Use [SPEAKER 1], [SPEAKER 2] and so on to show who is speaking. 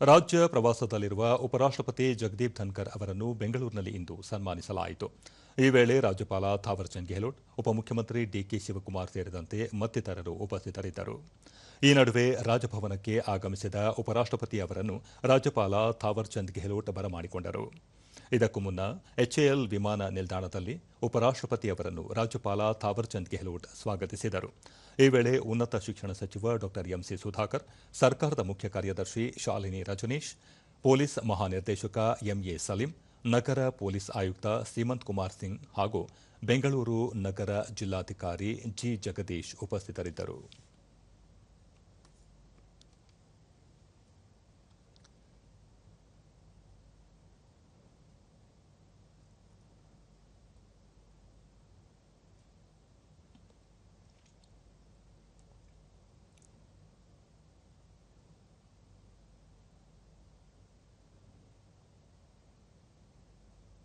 [SPEAKER 1] ರಾಜ್ಯ ಪ್ರವಾಸದಲ್ಲಿರುವ ಉಪರಾಷ್ಟಪತಿ ಜಗದೀಪ್ ಧನ್ಕರ್ ಅವರನ್ನು ಬೆಂಗಳೂರಿನಲ್ಲಿ ಇಂದು ಸನ್ಮಾನಿಸಲಾಯಿತು. ಈ ವೇಳೆ ರಾಜ್ಯಪಾಲ ಥಾವರ್ಚಂದ್ ಗೆಹ್ಲೋಟ್, ಉಪಮುಖ್ಯಮಂತ್ರಿ ಡಿಕೆ ಶಿವಕುಮಾರ್ ಸೇರಿದಂತೆ ಮತ್ತಿತರರು ಉಪಸ್ಥಿತರಿದ್ದರು. ಈ ನಡುವೆ ರಾಜಭವನಕ್ಕೆ ಆಗಮಿಸಿದ ಉಪರಾಷ್ಟಪತಿ ಅವರನ್ನು ರಾಜ್ಯಪಾಲ ಥಾವರ್ಚಂದ್ ಗೆಹ್ಲೋಟ್ ಬರಮಾಡಿಕೊಂಡರು. ಇದಕ್ಕೂ ಮುನ್ನ ಎಚ್ಎಎಲ್ ವಿಮಾನ ನಿಲ್ದಾಣದಲ್ಲಿ ಉಪರಾಷ್ಟ್ರಪತಿ ಅವರನ್ನು ರಾಜ್ಯಪಾಲ ಥಾವರ್ಚಂದ್ ಗೆಹ್ಲೋಟ್ ಸ್ವಾಗತಿಸಿದರು. ಈ ವೇಳೆ ಉನ್ನತ ಶಿಕ್ಷಣ ಸಚಿವ ಡಾ ಎಂಸಿ ಸುಧಾಕರ್, ಸರ್ಕಾರದ ಮುಖ್ಯ ಕಾರ್ಯದರ್ಶಿ ಶಾಲಿನಿ ರಜನೀಶ್, ಪೊಲೀಸ್ ಮಹಾನಿರ್ದೇಶಕ ಎಂಎ ಸಲೀಂ, ನಗರ ಪೊಲೀಸ್ ಆಯುಕ್ತ ಸೀಮಂತ್ ಕುಮಾರ್ ಸಿಂಗ್ ಹಾಗೂ ಬೆಂಗಳೂರು ನಗರ ಜಿಲ್ಲಾಧಿಕಾರಿ ಜಿ ಜಗದೀಶ್ ಉಪಸ್ಥಿತರಿದ್ದರು.